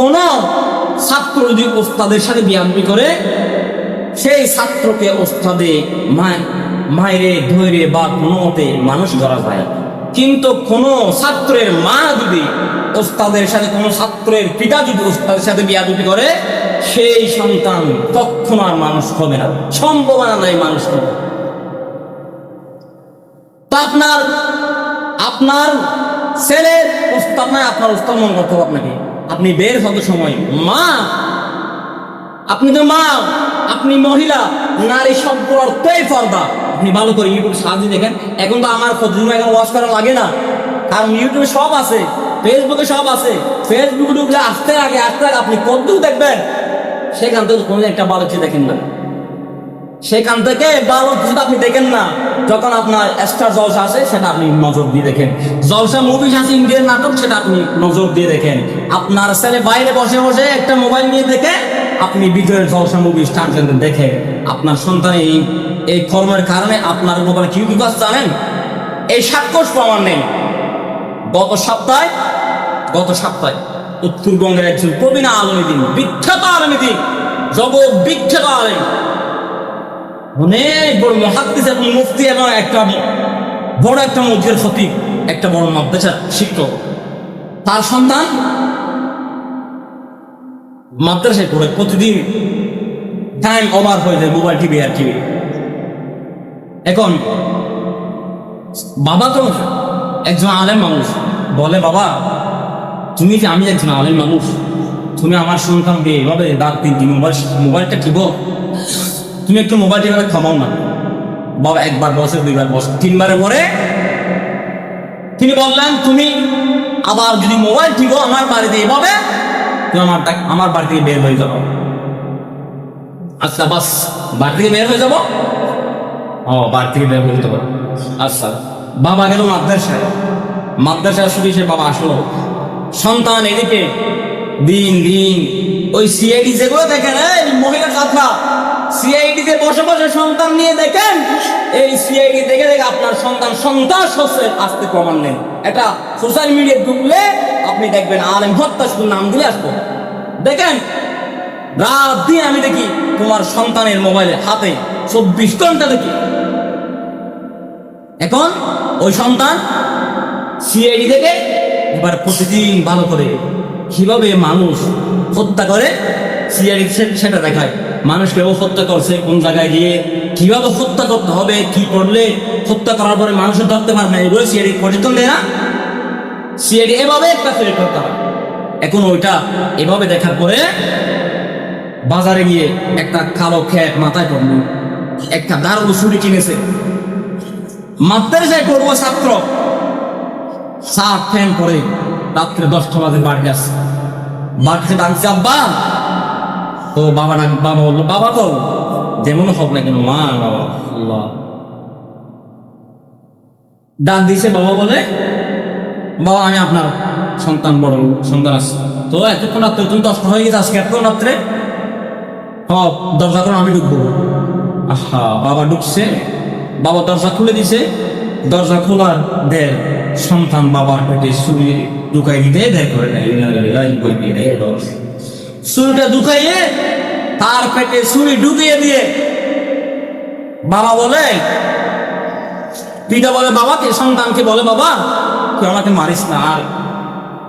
কোন ছাত্র যদি ওস্তাদের সাথে বিয়ামি করে, সেই ছাত্রকে ওস্তাদে মায়, মায়েরে ধৈরে বা কোনো মতে মানুষ ধরা যায়। কিন্তু কোন ছাত্রের মা যদি ওস্তাদের সাথে, কোন ছাত্রের পিতা যদি ওস্তাদের সাথে বিয়াদুপি করে, সেই সন্তান কখনো আর মানুষ হবে না। সম্ভাবনা নাই মানুষ হবে। আপনার আপনার ছেলের উস্তাদ নয় আপনার উস্তাদ মনে করতে হবে আপনাকে। আপনি বের হতে সময়। মা, আপনি তো মা, আপনি মহিলা, নারী শব্দ অর্থই পর্দা। আপনি ভালো করে ইউটিউব সাহায্য দেখেন। এখন তো আমার প্রতিদিন এখন ওয়াশ করা লাগে না। কারণ ইউটিউবে সব আছে ফেসবুকে সব আছে। ফেসবুকে ঢুকলে আসতে আগে আসতে আগে আপনি কদ্দুর দেখবেন, সেখান থেকে কোনো একটা ভালো কিছু দেখেন না। সেখান থেকে ভালো কিছু আপনি দেখেন না। যখন আপনার এক্সট্রা জলসা আছে, সেটা আপনি নজর দিয়ে দেখেন। জলসা মুভিস আছে ইন্ডিয়ান নাটক, সেটা আপনি নজর দিয়ে দেখেন। আপনার ছেলে বাইরে বসে বসে একটা মোবাইল নিয়ে দেখে আপনি ভিতরের জলসা মুভি টানছেন দেখে। আপনার সন্তান এই এই কর্মের কারণে আপনার মোবাইল কি বিকাশ জানেন? এই সাক্ষর প্রমাণ নেই। গত সপ্তাহে গত সপ্তাহে উত্তরবঙ্গের একজন প্রবীণ আলমী দিন, বিখ্যাত আলমী দিন, জগৎ বিখ্যাত আলমী। অনেক বড় মহাদ্দিস এবং মুফতি এবং একটা বড় একটা মসজিদের খতিব একটা বড় মাদ্রাসার শিক্ষক। তার সন্তান মাদ্রাসায় পড়ে, প্রতিদিন টাইম ওভার হয়ে যায় মোবাইল টিভি আর টিভি এখন বাবা তো একজন আলেম মানুষ। বলে, বাবা, তুমি যে আমি একজন আলেম মানুষ? তুমি আমার সন্তানকে এভাবে রাত তিন দিন মোবাইল মোবাইলটা টিপো তুমি একটু মোবাইল টিপে থামাও না। বাবা, একবার বসে, দুইবার বসে তিনবারে পরে তিনি বললেন, তুমি আবার যদি মোবাইল টিপো আমার বাড়িতে এভাবে, তুমি আমার আমার বাড়ি থেকে বের হয়ে যাব আচ্ছা বাস, বাড়ি থেকে বের হয়ে যাব? ও, বাড়ি থেকে বের হয়ে যাব আচ্ছা বাবা গেল মাদ্রাসায়। মাদ্রাসায় শুধু সে বাবা আসলো। সন্তান এদিকে দিন দিন ওই সিআইডি যেগুলো দেখেন মহিলা কথা সিআইডি তে বসে বসে সন্তান নিয়ে দেখেন, এই সিআইডি দেখে দেখে আপনার সন্তান সন্ত্রাস হচ্ছে, আসতে প্রমাণ নেন। এটা সোশ্যাল মিডিয়ায় ঢুকলে আপনি দেখবেন আলেম হত্যা শুধু নাম দিলে আসব। দেখেন, রাত দিন আমি দেখি তোমার সন্তানের মোবাইলে হাতে চব্বিশ ঘণ্টা দেখি। এখন ওই সন্তান সিআইডি থেকে এবার প্রতিদিন ভালো করে কীভাবে মানুষ হত্যা করে সিআইডি সেটা দেখায়। মানুষকে ও হত্যা করছে, কোন জায়গায় গিয়ে কীভাবে হত্যা করতে হবে, কি করলে হত্যা করার পরে মানুষের ধরতে পারবে না, এগুলো সিআইডি দেয় না। সিআইডি এভাবে একটা তৈরি করতে এখন ওইটা এভাবে দেখার পরে বাজারে গিয়ে একটা কালো খ্যাট মাথায় পড়ল, একটা দারুণ ছুরি কিনেছে। মাদ্রাসায় করব ছাত্র। শার্ট ফ্যান পরে রাত্রে দশটা বাজে বাড়ি আসছে। বাড়িতে ডাকছে, আব্বা তো বাবা ডাক বাবা বলল বাবা তো যেমন হোক না কেন মা বাবা আল্লাহ দিছে বাবা বলে বাবা আমি আপনার সন্তান বড় সন্তান আছে তো এতক্ষণ রাত্রে তুমি দশটা হয়ে গেছে আজকে এতক্ষণ রাত্রে হ দরজা করে আমি ঢুকবো আহা বাবা ঢুকছে বাবা দরজা খুলে দিছে দরজা খোলার দের সন্তান বাবার পেটে সুরি ঢুকাই দিতে দেয় করে দেয় সুরিটা ঢুকাইয়ে তার পেটে সুরি ঢুকিয়ে দিয়ে বাবা বলে, পিতা বলে বাবাকে সন্তানকে বলে, বাবা, তুই আমাকে মারিস না। আর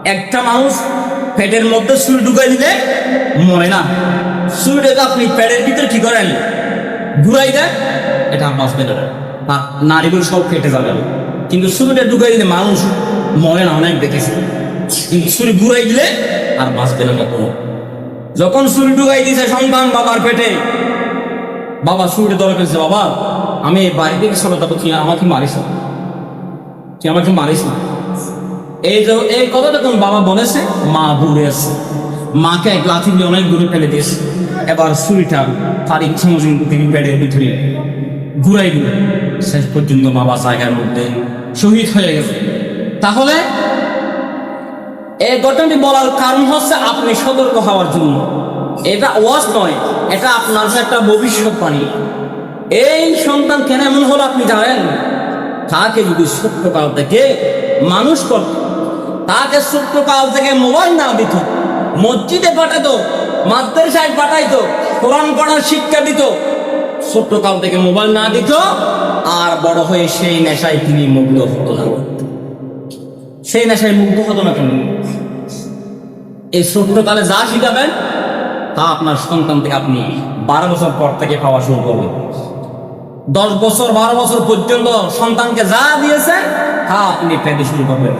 একটা মানুষ পেটের মধ্যে সুরি ঢুকাই দিলে মরে না। সুরিটাকে আপনি পেটের ভিতরে কি করেন? ঘুরাই দেন, এটা বাঁচবে না। নারীগুলো সব কেটে যাবে। কিন্তু সুরিটা ঢুকাই দিলে মানুষ মরে না, অনেক দেখেছি। কিন্তু সুরি ঘুরাই দিলে আর বাঁচবে না কখনো। যখন সুরি ঢুকাই দিয়েছে সন্তান বাবার পেটে, বাবা সুরিটা ধরে ফেলছে, বাবা, আমি এই বাড়ি থেকে চলে যাব, তুই আমাকে মারিস না? তুই আমাকে মারিস না? এই যে, এই কথা যখন বাবা বলেছে, মা দূরে আছে। মাকে এক লাথি দিয়ে অনেক দূরে ফেলে দিয়েছে। এবার ছুরিটা তার ইচ্ছা মতন তিনি বেডের ভিতরে ঘুরাই দিল। শেষ পর্যন্ত বাবা জায়গার মধ্যে শহীদ হয়ে গেছে। তাহলে এই ঘটনাটি বলার কারণ হচ্ছে আপনি সতর্ক হওয়ার জন্য। এটা ওয়াজ নয়, এটা আপনার একটা ভবিষ্যৎবাণী এই সন্তান কেন এমন হলো আপনি জানেন? তাকে যদি ছোট্টকাল থেকে মানুষ করত তাকে ছোট্টকাল থেকে মোবাইল না দিত, মসজিদে পাঠাতো মাদ্রাসায় পাঠাইতো, কোরআন পড়ার শিক্ষা দিত ছোট্ট কাল থেকে মোবাইল না দিত, আর বড় হয়ে সেই নেশায় তিনি মুগ্ধ হতো না। সেই নেশায় মুগ্ধ হতো না কেন? এই ছোট্টকালে যা শিখাবেন, তা আপনার সন্তান থেকে আপনি বারো বছর পর থেকে পাওয়া শুরু করবেন। দশ বছর, বারো বছর পর্যন্ত সন্তানকে যা দিয়েছে তা আপনি পেতে শুরু করবেন।